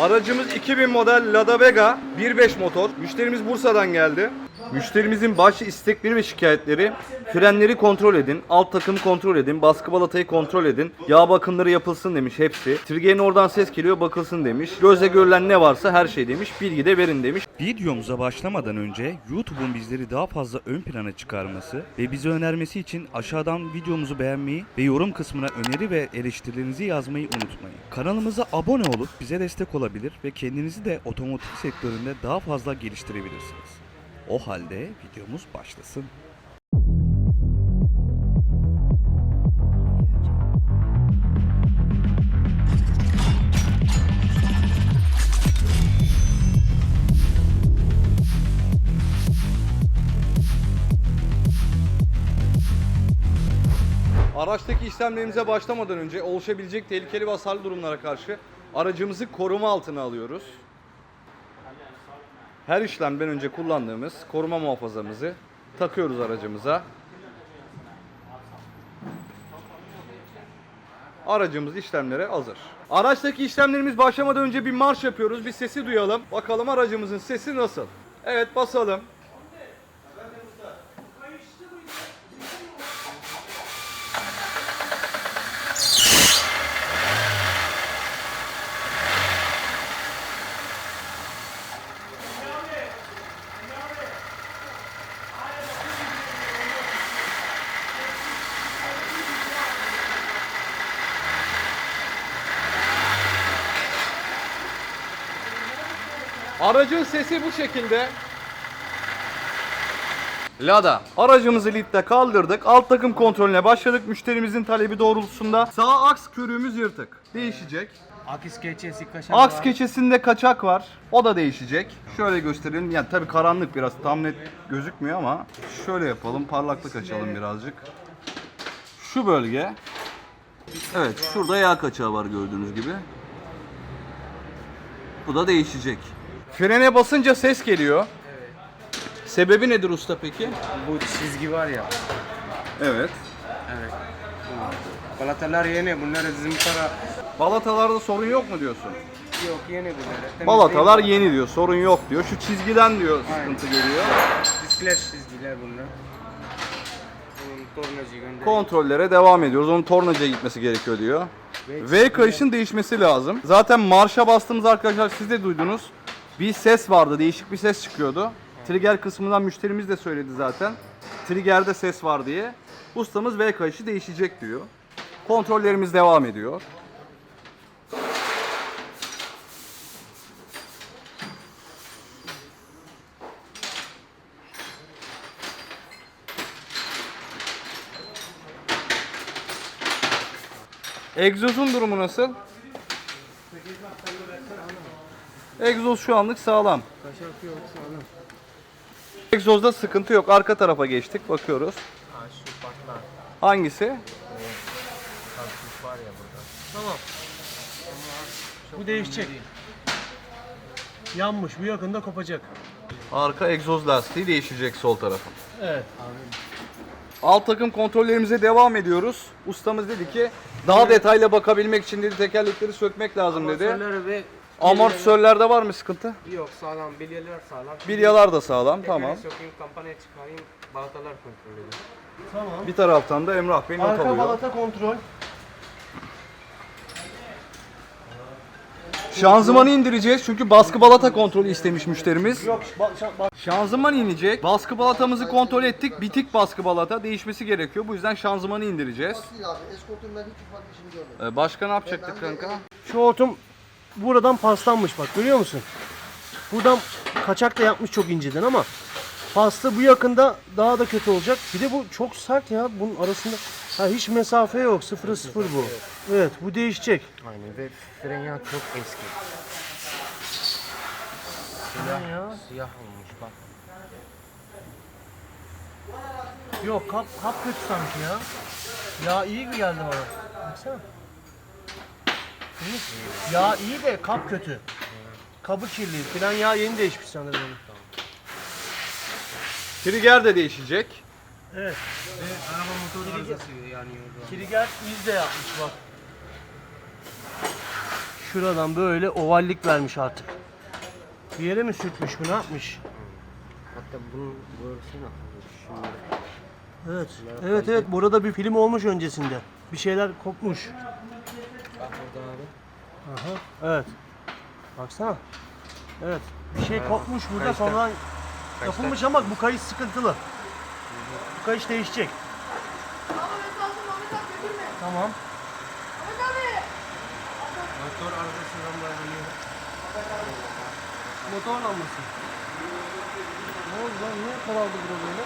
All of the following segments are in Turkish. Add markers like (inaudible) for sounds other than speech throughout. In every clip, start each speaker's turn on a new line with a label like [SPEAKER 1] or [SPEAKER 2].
[SPEAKER 1] Aracımız 2000 model Lada Vega 1.5 motor. Müşterimiz Bursa'dan geldi. Müşterimizin baş istekleri ve şikayetleri frenleri kontrol edin, alt takımı kontrol edin, baskı balatayı kontrol edin, yağ bakımları yapılsın demiş hepsi. Triggerin oradan ses geliyor bakılsın demiş. Gözle görülen ne varsa her şey demiş. Bilgi de verin demiş.
[SPEAKER 2] Videomuza başlamadan önce YouTube'un bizleri daha fazla ön plana çıkarması ve bizi önermesi için aşağıdan videomuzu beğenmeyi ve yorum kısmına öneri ve eleştirilerinizi yazmayı unutmayın. Kanalımıza abone olup bize destek olabilir ve kendinizi de otomotiv sektöründe daha fazla geliştirebilirsiniz. O halde videomuz başlasın.
[SPEAKER 1] Araçtaki işlemlerimize başlamadan önce oluşabilecek tehlikeli ve hasarlı durumlara karşı aracımızı koruma altına alıyoruz. Her işlemden önce kullandığımız koruma muhafazamızı takıyoruz aracımıza. Aracımız işlemlere hazır. Araçtaki işlemlerimiz başlamadan önce bir marş yapıyoruz. Bir sesi duyalım. Bakalım aracımızın sesi nasıl? Evet basalım. Aracın sesi bu şekilde. Lada. Aracımızı lidde kaldırdık. Alt takım kontrolüne başladık. Müşterimizin talebi doğrultusunda sağ aks körüğümüz yırtık. Değişecek.
[SPEAKER 3] Akis keçesi kaşar
[SPEAKER 1] Aks
[SPEAKER 3] var.
[SPEAKER 1] keçesinde kaçak var. O da değişecek. Şöyle gösterelim. Yani tabii karanlık biraz tam net gözükmüyor ama şöyle yapalım. Parlaklık açalım birazcık. Şu bölge. Evet, şurada yağ kaçağı var gördüğünüz gibi. Bu da değişecek. Frene basınca ses geliyor. Sebebi nedir usta peki?
[SPEAKER 3] Bu çizgi var ya.
[SPEAKER 1] Evet.
[SPEAKER 3] Evet. Balatalar yeni. Bunları zımpara
[SPEAKER 1] Balatalarda sorun yok mu diyorsun?
[SPEAKER 3] yok yeni bunlar. Temiz
[SPEAKER 1] Balatalar
[SPEAKER 3] değil.
[SPEAKER 1] yeni diyor, sorun yok diyor. Şu çizgiden diyor sıkıntı geliyor.
[SPEAKER 3] Diskler çizgiler bunlar. Bunun tornacı.
[SPEAKER 1] Kontrollere devam ediyoruz. Onun tornacıya gitmesi gerekiyor diyor. V kayışın değişmesi lazım. Zaten marşa bastığımız arkadaşlar siz de duydunuz. Bir ses vardı, değişik bir ses çıkıyordu. Trigger kısmından müşterimiz de söyledi zaten. Trigger'de ses var diye. Ustamız V kayışı değişecek diyor. Kontrollerimiz devam ediyor. Egzozun durumu nasıl? Egzoz şu anlık sağlam.
[SPEAKER 3] Kaşar yok sağlam.
[SPEAKER 1] Egzozda sıkıntı yok. Arka tarafa geçtik. Bakıyoruz.
[SPEAKER 3] Ha şu patlar.
[SPEAKER 1] Hangisi?
[SPEAKER 3] Kalkmış var ya burada.
[SPEAKER 4] Tamam. Bu değişecek. Yanmış. Bu yakında kopacak.
[SPEAKER 1] Arka egzoz lastiği değişecek sol tarafın.
[SPEAKER 4] Evet.
[SPEAKER 1] Alt takım kontrollerimize devam ediyoruz. Ustamız dedi ki daha detaylı bakabilmek için dedi tekerlekleri sökmek lazım dedi.
[SPEAKER 3] Amortisörleri ve
[SPEAKER 1] Amortisörlerde var mı sıkıntı?
[SPEAKER 3] yok sağlam. Bilyeler sağlam.
[SPEAKER 1] Bilyalar da sağlam.
[SPEAKER 3] Tekrar
[SPEAKER 1] Tamam.
[SPEAKER 3] Sokayım kampanya çıkarayım. Balatalar kontrol edin.
[SPEAKER 4] Tamam.
[SPEAKER 1] Bir taraftan da Emrah Bey not
[SPEAKER 4] Arka
[SPEAKER 1] alıyor.
[SPEAKER 4] balata kontrol.
[SPEAKER 1] Şanzımanı indireceğiz çünkü baskı balata kontrolü istemiş müşterimiz.
[SPEAKER 4] Yok. Ba şa- ba-
[SPEAKER 1] Şanzıman inecek. Baskı balatamızı kontrol ettik. Bitik baskı balata değişmesi gerekiyor. Bu yüzden şanzımanı indireceğiz.
[SPEAKER 5] Değil abi. Eskortun ben hiç ufak işini görmedim.
[SPEAKER 1] Ee, başka ne yapacaktık kanka?
[SPEAKER 4] Şu hortum buradan paslanmış bak görüyor musun? Buradan kaçak da yapmış çok inceden ama pasta bu yakında daha da kötü olacak. Bir de bu çok sert ya. Bunun arasında ha, hiç mesafe yok. Sıfıra sıfır bu. Evet bu değişecek.
[SPEAKER 3] Aynen ve fren yağı çok eski.
[SPEAKER 4] Ne ya?
[SPEAKER 3] Siyah olmuş bak.
[SPEAKER 4] Yok kap, kap kötü sanki ya. Ya iyi geldi bana? Baksana. İyi. Ya iyi de kap kötü. Kabı kirli. Fren yağ yeni değişmiş sanırım.
[SPEAKER 1] Trigger de değişecek.
[SPEAKER 4] Evet.
[SPEAKER 3] Araba motoru arızası yanıyor.
[SPEAKER 4] Trigger iz de yapmış bak. şuradan böyle ovallik vermiş artık. Bir yere mi sürtmüş bu ne yapmış?
[SPEAKER 3] Hatta bunun burasını Şimdi
[SPEAKER 4] Evet. Evet evet burada bir film olmuş öncesinde. Bir şeyler kopmuş.
[SPEAKER 3] Burada abi.
[SPEAKER 4] Aha. Evet. Baksana. Evet. Bir şey kopmuş burada
[SPEAKER 3] Kayışta.
[SPEAKER 4] sonradan yapılmış ama bu kayış sıkıntılı. Bu kayış değişecek. Tamam.
[SPEAKER 3] Motor arızasından bağlanıyor.
[SPEAKER 4] Motor lambası. Ne oldu lan? Niye karardı burada böyle?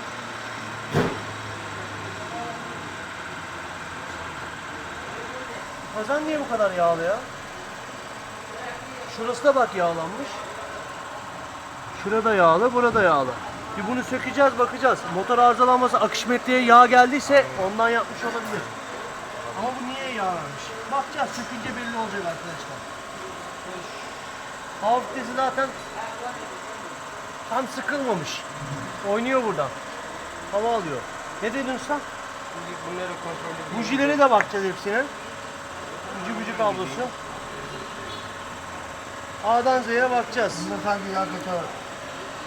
[SPEAKER 4] Kazan niye bu kadar yağlı ya? Şurası da bak yağlanmış. Şurada yağlı, burada yağlı. Bir bunu sökeceğiz, bakacağız. Motor arızalanması, akış metreye yağ geldiyse ondan yapmış olabilir. Ama bu niye yağlanmış? Bakacağız, sökünce belli olacak arkadaşlar. Hava vitesi zaten tam sıkılmamış. Oynuyor buradan. Hava alıyor. Ne dedin?
[SPEAKER 3] Şimdi bunları kontrol ediyoruz.
[SPEAKER 4] Bujilere de bakacağız hepsine. Bucu kablosu. A'dan Z'ye bakacağız.
[SPEAKER 5] Bunda sanki yağ kötü var.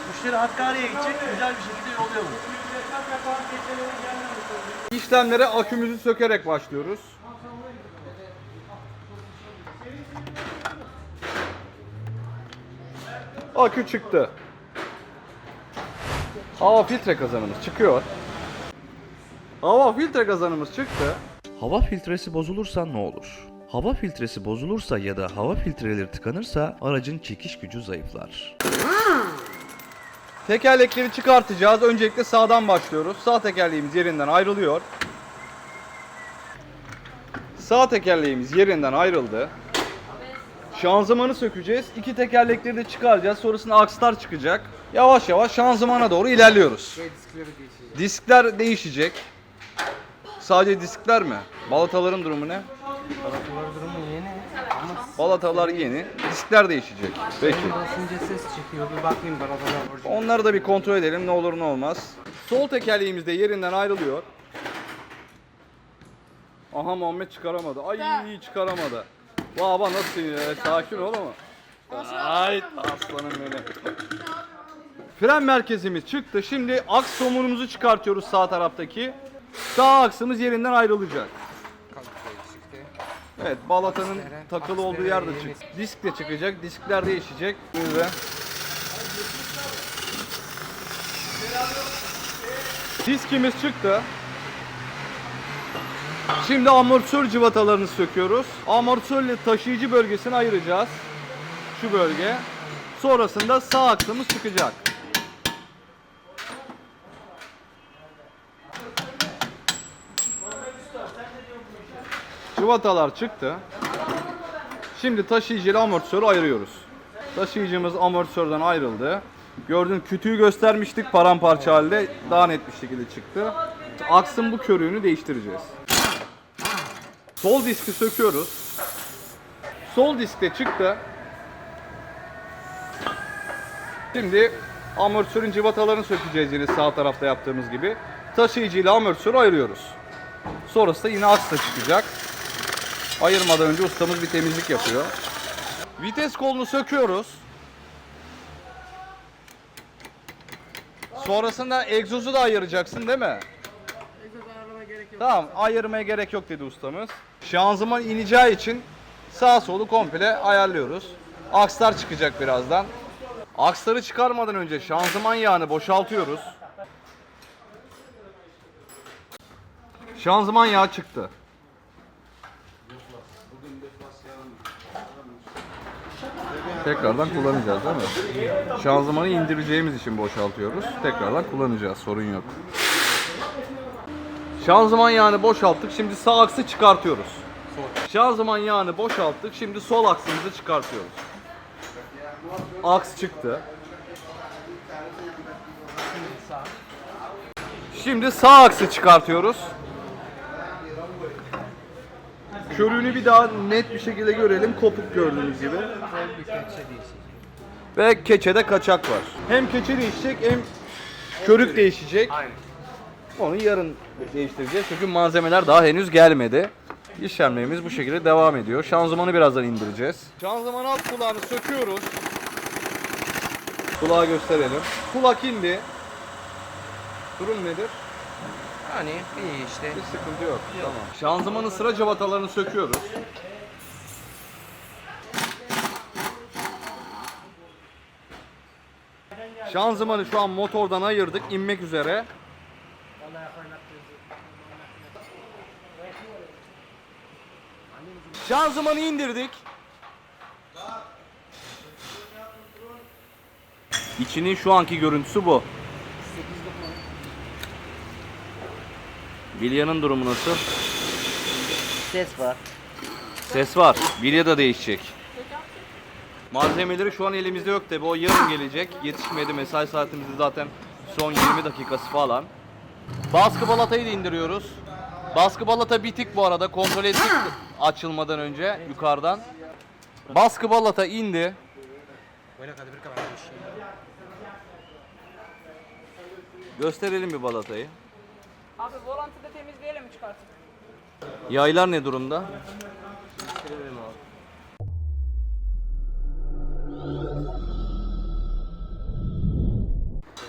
[SPEAKER 4] Müşteri Hakkari'ye gidecek, güzel bir şekilde yollayalım.
[SPEAKER 1] İşlemlere akümüzü sökerek başlıyoruz. Akü çıktı. Hava filtre kazanımız çıkıyor. Hava filtre kazanımız çıktı.
[SPEAKER 2] Hava filtresi bozulursa ne olur? Hava filtresi bozulursa ya da hava filtreleri tıkanırsa aracın çekiş gücü zayıflar.
[SPEAKER 1] Tekerlekleri çıkartacağız. Öncelikle sağdan başlıyoruz. Sağ tekerleğimiz yerinden ayrılıyor. Sağ tekerleğimiz yerinden ayrıldı. Şanzımanı sökeceğiz. İki tekerlekleri de çıkaracağız. Sonrasında akslar çıkacak. Yavaş yavaş şanzımana doğru ilerliyoruz. Diskler değişecek. Sadece diskler mi? Balataların durumu ne?
[SPEAKER 3] Balatalar yeni ama
[SPEAKER 1] Balatalar. Diskler değişecek. Peki.
[SPEAKER 3] basınca ses çıkıyor. Bir bakayım balatalar.
[SPEAKER 1] Onları da bir kontrol edelim ne olur ne olmaz. Sol tekerleğimiz de yerinden ayrılıyor. Aha Muhammed çıkaramadı. Ay çıkaramadı. Baba nasıl ya? Sakin ol ama. Ay aslanım benim. Fren merkezimiz çıktı. Şimdi aks somurumuzu çıkartıyoruz sağ taraftaki. Sağ aksımız yerinden ayrılacak. Evet balatanın takılı olduğu yerde çık. Disk de çıkacak. Diskler değişecek. Böyle. Diskimiz çıktı. Şimdi amortisör cıvatalarını söküyoruz. Amortisörle taşıyıcı bölgesini ayıracağız. Şu bölge. Sonrasında sağ aksımız çıkacak. Cıvatalar çıktı. Şimdi taşıyıcı ile amortisörü ayırıyoruz. Taşıyıcımız amortisörden ayrıldı. Gördüğün kütüğü göstermiştik paramparça halde daha net bir şekilde çıktı. Aksın bu körüğünü değiştireceğiz. Sol diski söküyoruz. Sol diskte çıktı. Şimdi amortisörün cıvatalarını sökeceğiz yine sağ tarafta yaptığımız gibi. Taşıyıcı ile amortisörü ayırıyoruz. Sonrasında yine aks da çıkacak. Ayırmadan önce ustamız bir temizlik yapıyor. Vites kolunu söküyoruz. Sonrasında egzozu da ayıracaksın değil mi? Tamam ayırmaya gerek yok dedi ustamız. Şanzıman ineceği için sağ solu komple ayarlıyoruz. Akslar çıkacak birazdan. Aksları çıkarmadan önce şanzıman yağını boşaltıyoruz. Şanzıman yağı çıktı. Tekrardan kullanacağız değil mi? Şanzımanı indireceğimiz için boşaltıyoruz. Tekrardan kullanacağız. Sorun yok. Şanzıman yağını boşalttık. Şimdi sağ aksı çıkartıyoruz. Şanzıman yağını boşalttık. Şimdi sol aksımızı çıkartıyoruz. Aks çıktı. Şimdi sağ aksı çıkartıyoruz. Körüğünü bir daha net bir şekilde görelim. Kopuk gördüğünüz gibi. Ve keçede kaçak var. Hem keçe değişecek hem körük değişecek.
[SPEAKER 3] Aynen.
[SPEAKER 1] Onu yarın değiştireceğiz çünkü malzemeler daha henüz gelmedi. İşlemlerimiz bu şekilde devam ediyor. Şanzımanı birazdan indireceğiz. Şanzıman alt kulağını söküyoruz. Kulağı gösterelim. Kulak indi. Durum nedir?
[SPEAKER 3] Yani iyi işte.
[SPEAKER 1] Hiç sıkıntı yok. Tamam. Şanzımanın sıra cavatalarını söküyoruz. Şanzımanı şu an motordan ayırdık. inmek üzere. Şanzımanı indirdik. İçinin şu anki görüntüsü bu. Bilya'nın durumu nasıl?
[SPEAKER 5] Ses var.
[SPEAKER 1] Ses var. Bilya da değişecek. Malzemeleri şu an elimizde yok tabi. O yarın gelecek. Yetişmedi. Mesai saatimizde zaten son 20 dakikası falan. Baskı balatayı da indiriyoruz. Baskı balata bitik bu arada. Kontrol ettik (laughs) açılmadan önce yukarıdan. Baskı balata indi. Gösterelim bir balatayı.
[SPEAKER 6] Abi volantı da temizleyelim mi çıkartıp?
[SPEAKER 1] Yaylar ne durumda?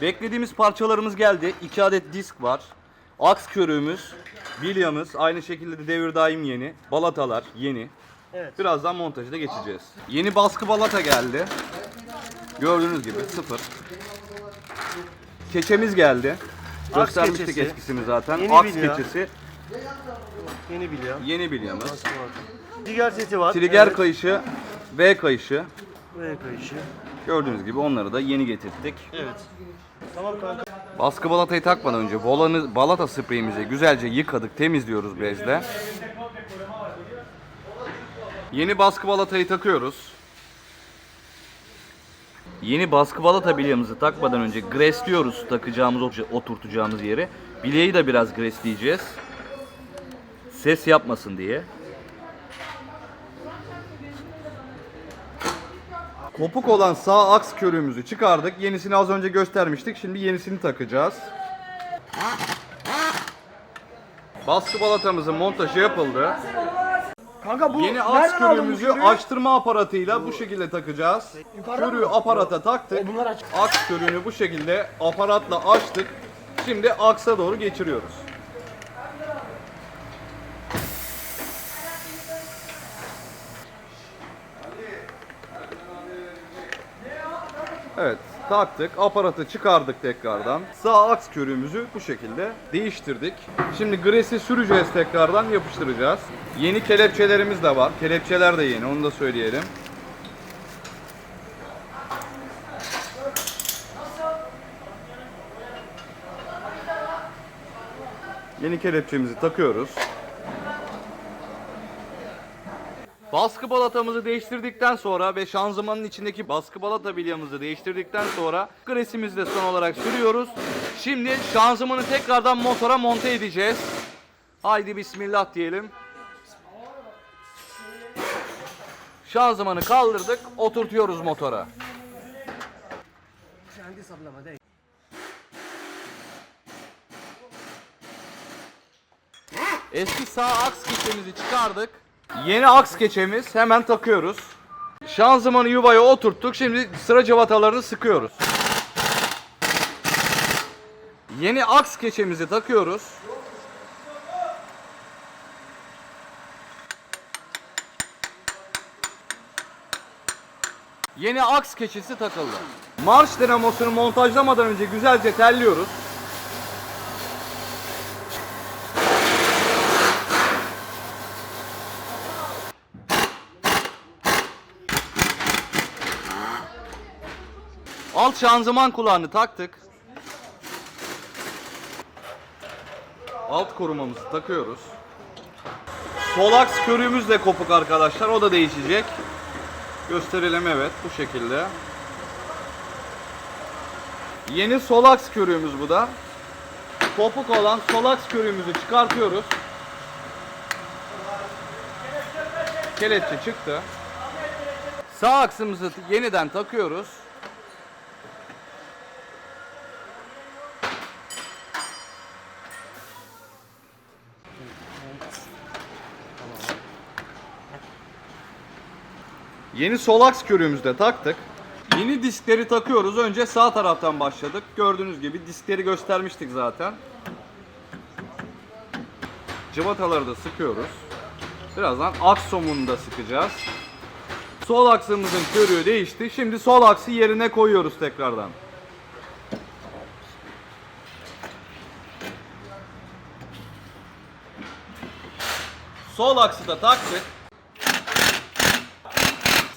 [SPEAKER 1] Beklediğimiz parçalarımız geldi. 2 adet disk var. Aks körüğümüz, bilyamız, aynı şekilde de devir daim yeni. Balatalar yeni.
[SPEAKER 4] Evet.
[SPEAKER 1] Birazdan montajı da geçeceğiz. Yeni baskı balata geldi. Gördüğünüz gibi sıfır. Keçemiz geldi. Göstermiştik
[SPEAKER 4] keçesi.
[SPEAKER 1] eskisini zaten.
[SPEAKER 4] Yeni
[SPEAKER 1] Aks
[SPEAKER 4] bilya.
[SPEAKER 1] keçesi,
[SPEAKER 4] Yeni bilya.
[SPEAKER 1] yeni bilyamız.
[SPEAKER 4] Trigger seti var.
[SPEAKER 1] Trigger
[SPEAKER 4] Evet.
[SPEAKER 1] kayışı, V kayışı.
[SPEAKER 4] V kayışı.
[SPEAKER 1] Gördüğünüz gibi onları da yeni getirdik.
[SPEAKER 4] Evet. Tamam kanka.
[SPEAKER 1] Baskı balatayı takmadan önce volanı, balata spreyimizi güzelce yıkadık, temizliyoruz bezle. Yeni baskı balatayı takıyoruz. Yeni baskı balata bilyamızı takmadan önce gresliyoruz takacağımız, oturtacağımız yeri. Bilyeyi de biraz gresleyeceğiz. Ses yapmasın diye. Kopuk olan sağ aks körüğümüzü çıkardık. Yenisini az önce göstermiştik. Şimdi yenisini takacağız. Baskı balatamızın montajı yapıldı.
[SPEAKER 4] Kanka bu
[SPEAKER 1] Yeni aks körüğümüzü açtırma aparatıyla bu şekilde takacağız. Körüğü aparata taktık. Aks körüğünü bu şekilde aparatla açtık. Şimdi aksa doğru geçiriyoruz. Evet taktık aparatı çıkardık tekrardan. Sağ aks körüğümüzü bu şekilde değiştirdik. Şimdi gresi süreceğiz tekrardan yapıştıracağız. Yeni kelepçelerimiz de var. Kelepçeler de yeni onu da söyleyelim. Yeni kelepçemizi takıyoruz. Baskı balatamızı değiştirdikten sonra ve şanzımanın içindeki baskı balata bilyamızı değiştirdikten sonra gresimizi de son olarak sürüyoruz. Şimdi şanzımanı tekrardan motora monte edeceğiz. Haydi bismillah diyelim. Şanzımanı kaldırdık, oturtuyoruz motora. Eski sağ aks keçemizi çıkardık. Yeni aks keçemiz hemen takıyoruz. Şanzımanı yuvaya oturttuk. Şimdi sıra cıvatalarını sıkıyoruz. Yeni aks keçemizi takıyoruz. Yeni aks keçisi takıldı. Marş dinamosunu montajlamadan önce güzelce telliyoruz. Şanzıman kulağını taktık. Alt korumamızı takıyoruz. Sol aks körüğümüz de kopuk arkadaşlar. O da değişecek. Gösterelim evet bu şekilde. Yeni sol aks körüğümüz bu da. Kopuk olan sol aks körüğümüzü çıkartıyoruz. Kelepçe çıktı. Sağ aksımızı yeniden takıyoruz. Yeni sol aks körüğümüzü de taktık. Yeni diskleri takıyoruz. Önce sağ taraftan başladık. Gördüğünüz gibi diskleri göstermiştik zaten. Cıvataları da sıkıyoruz. Birazdan aks somunu da sıkacağız. Sol aksımızın körüğü değişti. Şimdi sol aksı yerine koyuyoruz tekrardan. Sol aksı da taktık.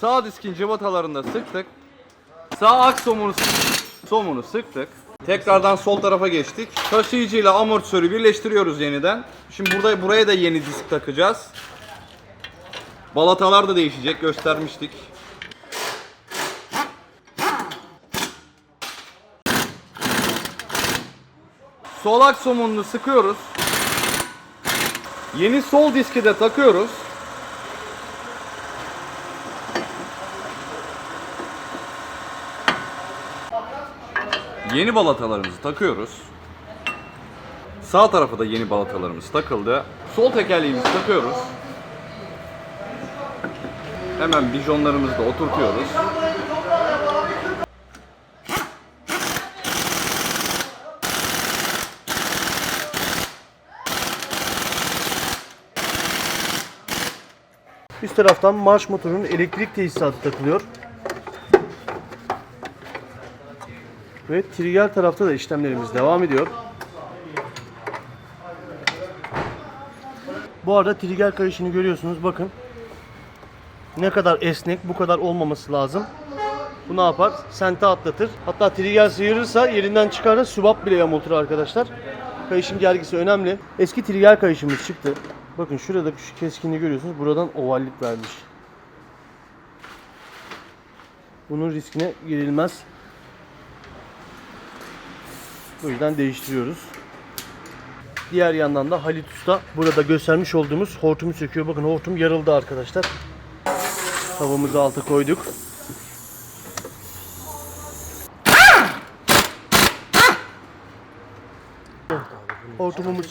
[SPEAKER 1] Sağ diskin cıvatalarını da sıktık. Sağ aks somunu, sıktık. Tekrardan sol tarafa geçtik. Taşıyıcı ile amortisörü birleştiriyoruz yeniden. Şimdi burada buraya da yeni disk takacağız. Balatalar da değişecek göstermiştik. Sol aks somununu sıkıyoruz. Yeni sol diski de takıyoruz. Yeni balatalarımızı takıyoruz. Sağ tarafa da yeni balatalarımız takıldı. Sol tekerleğimizi takıyoruz. Hemen bijonlarımızı da oturtuyoruz.
[SPEAKER 4] Üst taraftan marş motorunun elektrik tesisatı takılıyor. Ve trigger tarafta da işlemlerimiz devam ediyor. Bu arada trigger kayışını görüyorsunuz. Bakın. Ne kadar esnek, bu kadar olmaması lazım. Bu ne yapar? Sente atlatır. Hatta trigger sıyırırsa yerinden çıkarır. Sübap bile yamultur arkadaşlar. Kayışın gergisi önemli. Eski trigger kayışımız çıktı. Bakın şurada şu keskinliği görüyorsunuz. Buradan ovallik vermiş. Bunun riskine girilmez. Bu yüzden değiştiriyoruz. Diğer yandan da Halit Usta burada göstermiş olduğumuz hortumu söküyor. Bakın hortum yarıldı arkadaşlar. Tavamızı alta koyduk.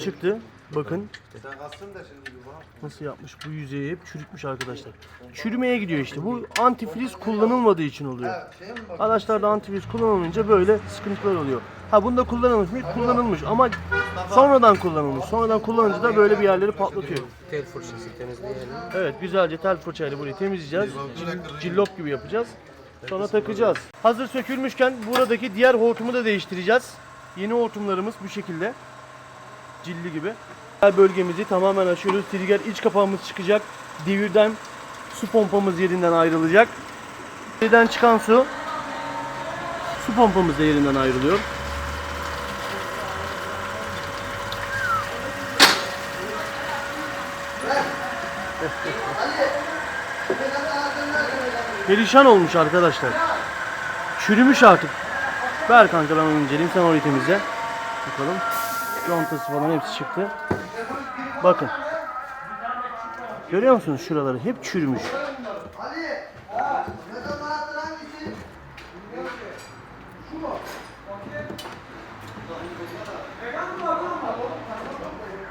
[SPEAKER 4] Çıktı. Bakın. Nasıl yapmış bu yüzeyi hep çürütmüş arkadaşlar. Çürümeye gidiyor işte. Bu antifriz kullanılmadığı için oluyor. Araçlarda antifriz kullanılınca böyle sıkıntılar oluyor. Ha bunda kullanılmış mı? Kullanılmış ama sonradan kullanılmış. Sonradan kullanınca da böyle bir yerleri patlatıyor.
[SPEAKER 3] Tel fırçası temizleyelim.
[SPEAKER 4] Evet güzelce tel fırçayla burayı temizleyeceğiz. Cil- Cillop gibi yapacağız. Sonra takacağız. Hazır sökülmüşken buradaki diğer hortumu da değiştireceğiz. Yeni hortumlarımız bu şekilde. Cilli gibi. Bölgemizi tamamen açıyoruz. Trigger iç kapağımız çıkacak. Devirden su pompamız yerinden ayrılacak. Devirden çıkan su su pompamız da yerinden ayrılıyor. Perişan olmuş arkadaşlar. Çürümüş artık. Ver kanka ben onu inceleyeyim sen orayı temizle. Bakalım. Contası falan hepsi çıktı. Bakın. Görüyor musunuz şuraları? Hep çürümüş.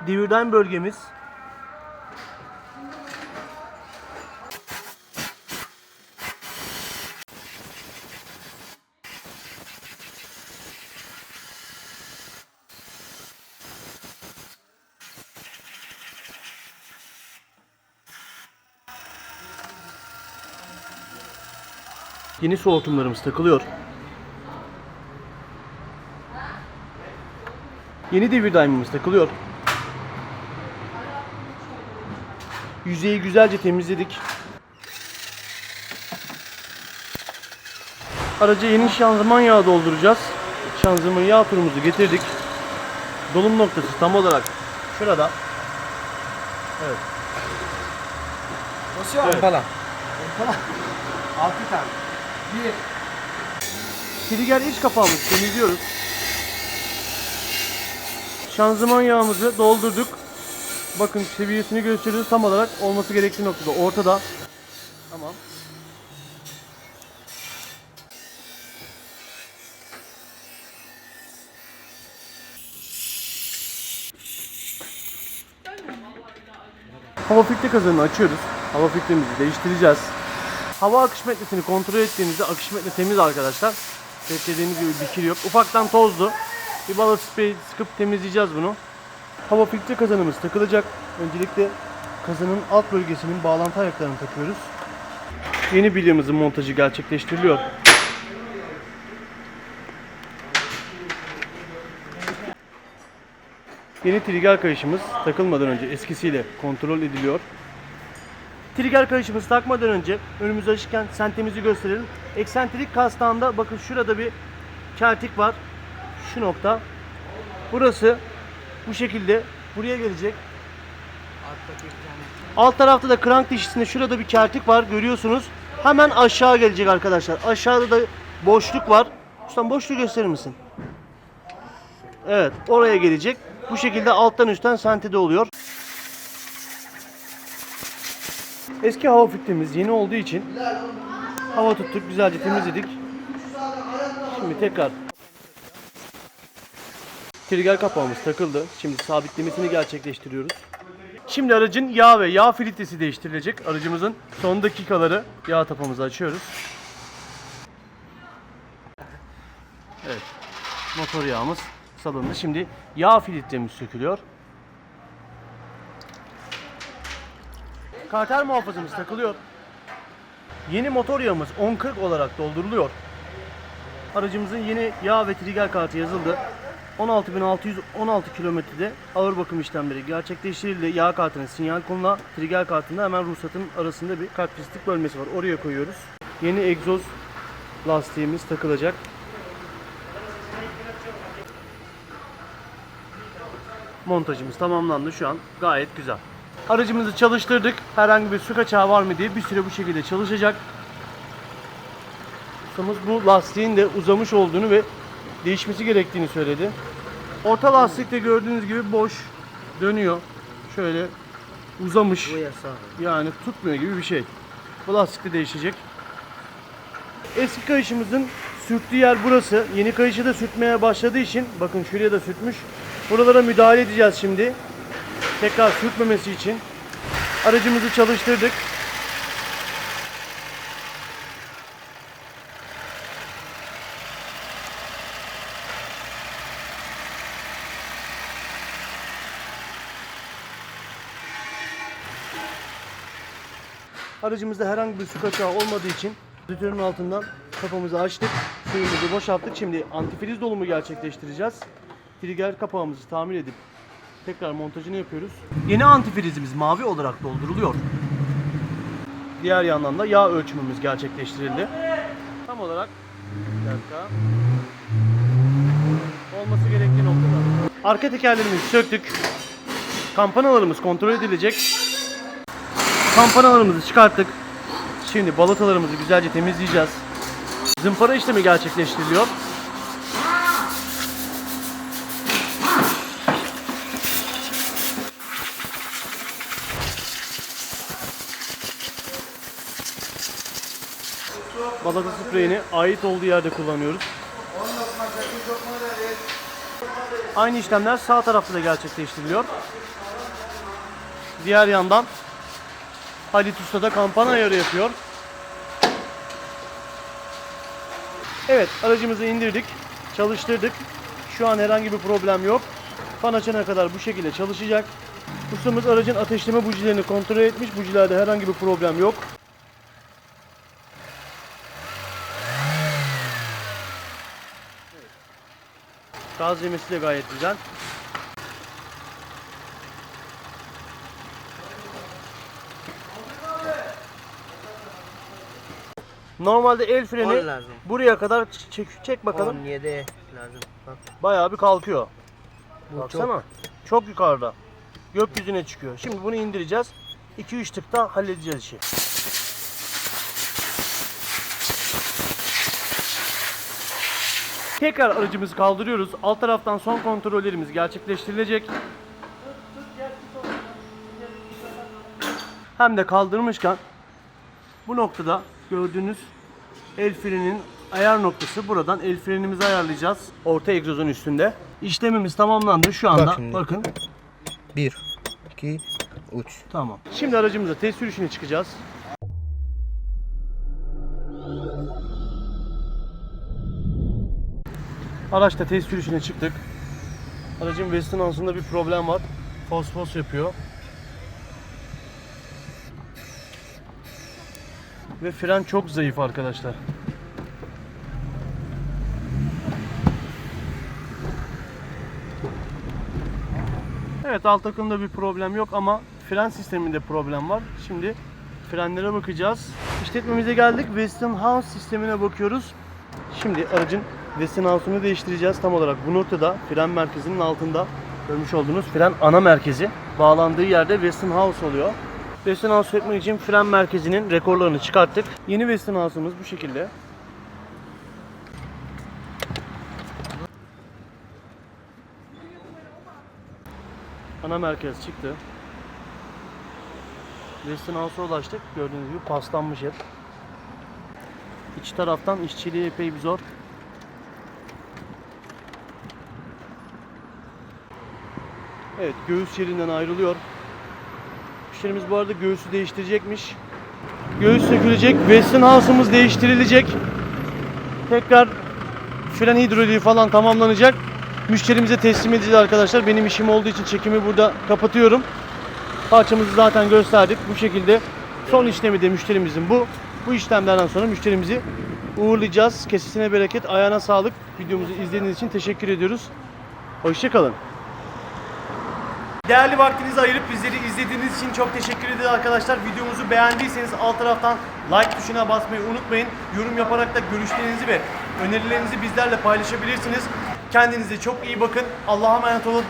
[SPEAKER 4] Devirden bölgemiz Yeni su hortumlarımız takılıyor. Yeni devir daimimiz takılıyor. Yüzeyi güzelce temizledik. Araca yeni şanzıman yağı dolduracağız. Şanzıman yağ turumuzu getirdik. Dolum noktası tam olarak şurada. Evet.
[SPEAKER 3] Basıyor evet. Falan.
[SPEAKER 4] Trigger iç kapağımızı temizliyoruz. Şanzıman yağımızı doldurduk. Bakın seviyesini gösteriyoruz tam olarak olması gerektiği noktada ortada. Tamam. Hava filtre kazanını açıyoruz. Hava filtremizi değiştireceğiz. Hava akış metresini kontrol ettiğimizde akış metre temiz arkadaşlar. Beklediğimiz gibi bir kir yok. Ufaktan tozlu. Bir balo spreyi sıkıp temizleyeceğiz bunu. Hava filtre kazanımız takılacak. Öncelikle kazanın alt bölgesinin bağlantı ayaklarını takıyoruz. Yeni bilyamızın montajı gerçekleştiriliyor. Yeni trigger kayışımız takılmadan önce eskisiyle kontrol ediliyor. Trigger kayışımızı takmadan önce önümüzü açırken sentimizi gösterelim. Eksentrik kastağında bakın şurada bir keltik var. Şu nokta. Burası bu şekilde buraya gelecek. Alt tarafta da krank dişisinde şurada bir kertik var görüyorsunuz. Hemen aşağı gelecek arkadaşlar. Aşağıda da boşluk var. Ustam boşluğu gösterir misin? Evet oraya gelecek. Bu şekilde alttan üstten sentede oluyor. Eski hava filtremiz yeni olduğu için hava tuttuk güzelce temizledik. Şimdi tekrar trigger kapağımız takıldı. Şimdi sabitlemesini gerçekleştiriyoruz. Şimdi aracın yağ ve yağ filtresi değiştirilecek. Aracımızın son dakikaları yağ tapamızı açıyoruz. Evet. Motor yağımız salındı. Şimdi yağ filtremiz sökülüyor. Karter muhafazamız takılıyor. Yeni motor yağımız 1040 olarak dolduruluyor. Aracımızın yeni yağ ve trigger kartı yazıldı. 16.616 kilometrede ağır bakım işlemleri gerçekleştirildi. Yağ kartının sinyal konuna, trigger kartında hemen ruhsatın arasında bir karakteristik bölmesi var. Oraya koyuyoruz. Yeni egzoz lastiğimiz takılacak. Montajımız tamamlandı şu an. Gayet güzel. Aracımızı çalıştırdık. Herhangi bir su kaçağı var mı diye bir süre bu şekilde çalışacak. Ustamız bu lastiğin de uzamış olduğunu ve değişmesi gerektiğini söyledi. Orta lastikte gördüğünüz gibi boş dönüyor. Şöyle uzamış. Yani tutmuyor gibi bir şey. Bu lastik de değişecek. Eski kayışımızın sürttüğü yer burası. Yeni kayışı da sürtmeye başladığı için bakın şuraya da sürtmüş. Buralara müdahale edeceğiz şimdi. Tekrar sürtmemesi için. Aracımızı çalıştırdık. Aracımızda herhangi bir su kaçağı olmadığı için radyatörün altından kapağımızı açtık. Suyumuzu boşalttık. Şimdi antifriz dolumu gerçekleştireceğiz. Trigger kapağımızı tamir edip tekrar montajını yapıyoruz. Yeni antifrizimiz mavi olarak dolduruluyor. Diğer yandan da yağ ölçümümüz gerçekleştirildi. Tam olarak bir dakika. Olması gerektiği noktada. Arka tekerlerimizi söktük. Kampanalarımız kontrol edilecek. Kampanalarımızı çıkarttık. Şimdi balatalarımızı güzelce temizleyeceğiz. Zımpara işlemi gerçekleştiriliyor. Balata spreyini ait olduğu yerde kullanıyoruz. Aynı işlemler sağ tarafta da gerçekleştiriliyor. Diğer yandan Halit Usta da kampana ayarı yapıyor. Evet aracımızı indirdik. Çalıştırdık. Şu an herhangi bir problem yok. Fan açana kadar bu şekilde çalışacak. Ustamız aracın ateşleme bujilerini kontrol etmiş. Bujilerde herhangi bir problem yok. Gaz yemesi de gayet güzel. Normalde el freni
[SPEAKER 5] lazım.
[SPEAKER 4] buraya kadar çek, çek bakalım.
[SPEAKER 5] 17 lazım. Bak.
[SPEAKER 4] Bayağı bir kalkıyor.
[SPEAKER 5] Bu
[SPEAKER 4] Baksana. Çok. yukarıda. Gökyüzüne çıkıyor. Şimdi bunu indireceğiz. 2-3 tıkta halledeceğiz işi. Tekrar aracımızı kaldırıyoruz. Alt taraftan son kontrollerimiz gerçekleştirilecek. Hem de kaldırmışken bu noktada gördüğünüz el freninin ayar noktası buradan el frenimizi ayarlayacağız. Orta egzozun üstünde. İşlemimiz tamamlandı şu anda.
[SPEAKER 5] Bak şimdi.
[SPEAKER 4] Bakın
[SPEAKER 5] 1 2 3
[SPEAKER 4] tamam. Şimdi aracımıza test sürüşüne çıkacağız. Araçta test sürüşüne çıktık. Aracın Westinhouse'unda bir problem var. Fos fos yapıyor. Ve fren çok zayıf arkadaşlar. Evet alt akımda bir problem yok ama fren sisteminde problem var. Şimdi frenlere bakacağız. İşletmemize geldik. Westinghouse sistemine bakıyoruz. Şimdi aracın Westinghouse'unu değiştireceğiz. Tam olarak bu noktada fren merkezinin altında görmüş olduğunuz fren ana merkezi bağlandığı yerde Westinghouse oluyor. Westinghouse sökmek için fren merkezinin rekorlarını çıkarttık. Yeni Westinghouse'umuz bu şekilde. Ana merkez çıktı. Westinghouse'a ulaştık. Gördüğünüz gibi paslanmış hep. İç taraftan işçiliği epey bir zor. Evet göğüs yerinden ayrılıyor. Müşterimiz bu arada göğüsü değiştirecekmiş. Göğüs sökülecek. Westinghouse'umuz değiştirilecek. Tekrar fren hidroliği falan tamamlanacak. Müşterimize teslim edeceğiz arkadaşlar. Benim işim olduğu için çekimi burada kapatıyorum. Parçamızı zaten gösterdik. Bu şekilde son işlemi de müşterimizin bu. Bu işlemlerden sonra müşterimizi uğurlayacağız. Kesesine bereket, ayağına sağlık. Videomuzu izlediğiniz için teşekkür ediyoruz. Hoşçakalın. Değerli vaktinizi ayırıp bizleri izlediğiniz için çok teşekkür ederiz arkadaşlar. Videomuzu beğendiyseniz alt taraftan like tuşuna basmayı unutmayın. Yorum yaparak da görüşlerinizi ve önerilerinizi bizlerle paylaşabilirsiniz. Kendinize çok iyi bakın. Allah'a emanet olun.